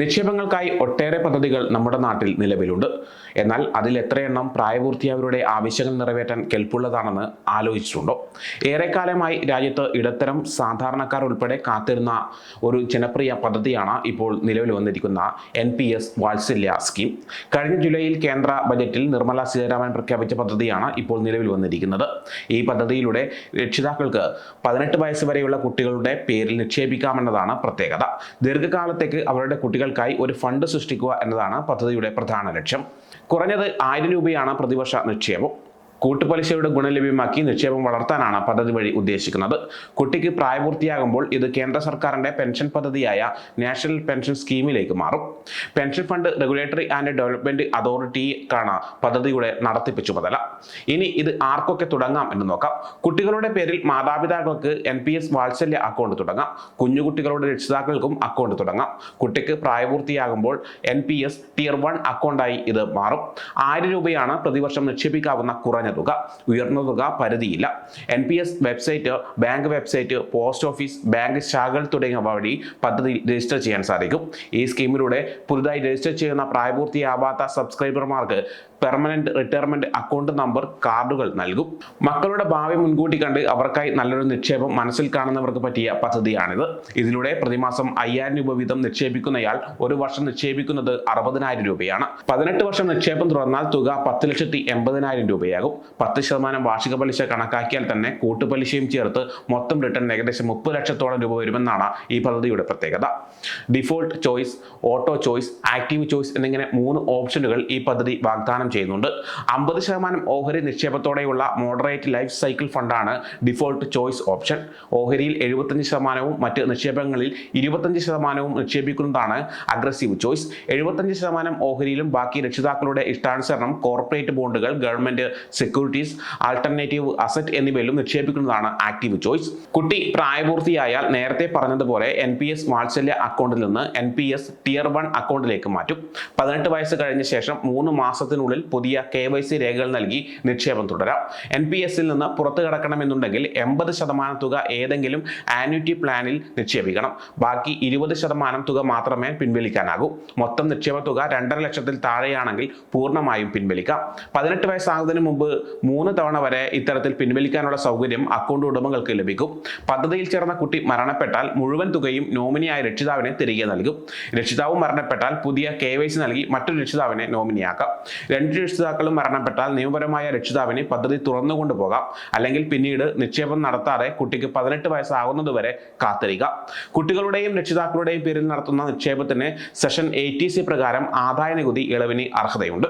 നിക്ഷേപങ്ങൾക്കായി ഒട്ടേറെ പദ്ധതികൾ നമ്മുടെ നാട്ടിൽ നിലവിലുണ്ട്. എന്നാൽ അതിൽ എത്രയെണ്ണം പ്രായപൂർത്തിയായവരുടെ ആവശ്യങ്ങൾ നിറവേറ്റാൻ കെൽപ്പുള്ളതാണെന്ന് ആലോചിച്ചിട്ടുണ്ടോ? ഏറെക്കാലമായി രാജ്യത്ത് ഇടത്തരം സാധാരണക്കാർ ഉൾപ്പെടെ കാത്തിരുന്ന ഒരു ജനപ്രിയ പദ്ധതിയാണ് ഇപ്പോൾ നിലവിൽ വന്നിരിക്കുന്ന N P S Vatsalya scheme. കഴിഞ്ഞ ജൂലൈയിൽ കേന്ദ്ര ബജറ്റിൽ നിർമ്മല സീതാരാമൻ പ്രഖ്യാപിച്ച പദ്ധതിയാണ് ഇപ്പോൾ നിലവിൽ വന്നിരിക്കുന്നത്. ഈ പദ്ധതിയിലൂടെ രക്ഷിതാക്കൾക്ക് പതിനെട്ട് വയസ്സ് വരെയുള്ള കുട്ടികളുടെ പേരിൽ നിക്ഷേപിക്കാമെന്നതാണ് പ്രത്യേകത. ദീർഘകാലത്തേക്ക് അവരുടെ കുട്ടികൾക്കായി ഒരു ഫണ്ട് സൃഷ്ടിക്കുക എന്നതാണ് പദ്ധതിയുടെ പ്രധാന ലക്ഷ്യം. കുറഞ്ഞത് ആയിരം രൂപയാണ് പ്രതിവർഷ നിക്ഷേപം. കൂട്ടുപലിശയുടെ ഗുണം ലഭ്യമാക്കി നിക്ഷേപം വളർത്താനാണ് പദ്ധതി വഴി ഉദ്ദേശിക്കുന്നത്. കുട്ടിക്ക് പ്രായപൂർത്തിയാകുമ്പോൾ ഇത് കേന്ദ്ര സർക്കാരിന്റെ പെൻഷൻ പദ്ധതിയായ നാഷണൽ പെൻഷൻ സ്കീമിലേക്ക് മാറും. Pension fund regulatory and development അതോറിറ്റിക്കാണ് പദ്ധതിയുടെ നടത്തിപ്പ് ചുമതല ഇനി ഇത് ആർക്കൊക്കെ തുടങ്ങാം എന്ന് നോക്കാം. കുട്ടികളുടെ പേരിൽ മാതാപിതാക്കൾക്ക് N P S Vatsalya account തുടങ്ങാം. കുഞ്ഞുകുട്ടികളുടെ രക്ഷിതാക്കൾക്കും അക്കൗണ്ട് തുടങ്ങാം. കുട്ടിക്ക് പ്രായപൂർത്തിയാകുമ്പോൾ N P S tier one അക്കൗണ്ടായി ഇത് മാറും. ആയിരം രൂപയാണ് പ്രതിവർഷം നിക്ഷേപിക്കാവുന്ന കുറഞ്ഞ തുക ഉയർന്ന തുക പരിധിയില്ല. N P S website bank website post office bank ശാഖകൾ തുടങ്ങിയവ വഴി പദ്ധതി രജിസ്റ്റർ ചെയ്യാൻ സാധിക്കും. ഈ സ്കീമിലൂടെ പുതുതായി രജിസ്റ്റർ ചെയ്യുന്ന പ്രായപൂർത്തിയാവാത്ത സബ്സ്ക്രൈബർമാർക്ക് പെർമനന്റ് റിട്ടയർമെന്റ് അക്കൗണ്ട് നമ്പർ കാർഡുകൾ നൽകും. മക്കളുടെ ഭാവി മുൻകൂട്ടി കണ്ട് അവർക്കായി നല്ലൊരു നിക്ഷേപം മനസ്സിൽ കാണുന്നവർക്ക് പറ്റിയ പദ്ധതിയാണിത്. ഇതിലൂടെ പ്രതിമാസം അയ്യായിരം രൂപ വീതം നിക്ഷേപിക്കുന്നയാൾ ഒരു വർഷം നിക്ഷേപിക്കുന്നത് അറുപതിനായിരം രൂപയാണ്. പതിനെട്ട് വർഷം നിക്ഷേപം തുടർന്നാൽ തുക പത്ത് ലക്ഷത്തി എൺപതിനായിരം രൂപയാകും. പത്ത് ശതമാനം വാർഷിക പലിശ കണക്കാക്കിയാൽ തന്നെ കൂട്ടുപലിശയും ചേർത്ത് മൊത്തം റിട്ടേൺ ഏകദേശം മുപ്പത് ലക്ഷത്തോളം രൂപ വരുമെന്നാണ് ഈ പദ്ധതിയുടെ പ്രത്യേകത. Default choice auto choice active choice എന്നിങ്ങനെ മൂന്ന് ഓപ്ഷനുകൾ ഈ പദ്ധതി വാഗ്ദാനം ചെയ്യുന്നുണ്ട്. അമ്പത് ശതമാനം ഓഹരി നിക്ഷേപത്തോടെയുള്ള മോഡറേറ്റ് ലൈഫ് സൈക്കിൾ ഫണ്ടാണ് ഡിഫോൾട്ട് ചോയ്സ് ഓപ്ഷൻ ഓഹരിയിൽ എഴുപത്തഞ്ച് ശതമാനവും മറ്റ് നിക്ഷേപങ്ങളിൽ ഇരുപത്തഞ്ച് ശതമാനവും നിക്ഷേപിക്കുന്നതാണ് അഗ്രസീവ് ചോയ്സ് എഴുപത്തഞ്ച് ശതമാനം ഓഹരിയിലും ബാക്കി രക്ഷിതാക്കളുടെ ഇഷ്ടാനുസരണം കോർപ്പറേറ്റ് ബോണ്ടുകൾ ഗവൺമെന്റ് സെക്യൂരിറ്റീസ് ആൾട്ടർനേറ്റീവ് അസറ്റ് എന്നിവയിലും നിക്ഷേപിക്കുന്നതാണ് ആക്റ്റീവ് ചോയ്സ് കുട്ടി പ്രായപൂർത്തിയായാൽ നേരത്തെ പറഞ്ഞതുപോലെ എൻ പി എസ് വാത്സല്യ അക്കൗണ്ടിൽ നിന്ന് N P S tier one അക്കൗണ്ടിലേക്ക് മാറ്റും. പതിനെട്ട് വയസ്സ് കഴിഞ്ഞ ശേഷം മൂന്ന് മാസത്തിനുള്ളിൽ പുതിയ കെ വൈ സി രേഖകൾ നൽകി നിക്ഷേപം തുടരാം. എൻ പി എസിൽ നിന്ന് പുറത്തു കിടക്കണമെന്നുണ്ടെങ്കിൽ എൺപത് ശതമാനം തുക ഏതെങ്കിലും ആന്യൂറ്റി പ്ലാനിൽ നിക്ഷേപിക്കണം. ബാക്കി ഇരുപത് ശതമാനം തുക മാത്രമേ പിൻവലിക്കാനാകൂ. മൊത്തം നിക്ഷേപ തുക രണ്ടര ലക്ഷത്തിൽ താഴെയാണെങ്കിൽ പൂർണമായും പിൻവലിക്കാം. പതിനെട്ട് വയസ്സാകുന്നതിന് മുമ്പ് മൂന്ന് തവണ വരെ ഇത്തരത്തിൽ പിൻവലിക്കാനുള്ള സൗകര്യം അക്കൗണ്ട് ഉടമകൾക്ക് ലഭിക്കും. പദ്ധതിയിൽ ചേർന്ന കുട്ടി മരണപ്പെട്ടാൽ മുഴുവൻ തുകയും നോമിനിയായ രക്ഷിതാവിനെ തിരികെ നൽകും. രക്ഷിതാവ് മരണപ്പെട്ടാൽ പുതിയ കെ വൈ സി നൽകി മറ്റൊരു രക്ഷിതാവിനെ നോമിനിയാക്കാം. രണ്ട് രക്ഷിതാക്കളും മരണപ്പെട്ടാൽ നിയമപരമായ രക്ഷിതാവിനെ പദ്ധതി തുറന്നു കൊണ്ടുപോകാം അല്ലെങ്കിൽ പിന്നീട് നിക്ഷേപം നടത്താതെ കുട്ടിക്ക് പതിനെട്ട് വയസ്സാകുന്നതുവരെ കാത്തിരിക്കാം. കുട്ടികളുടെയും രക്ഷിതാക്കളുടെയും പേരിൽ നടത്തുന്ന നിക്ഷേപത്തിന് സെഷൻ എയ്റ്റി സി പ്രകാരം ആദായ നികുതി ഇളവിന് അർഹതയുണ്ട്.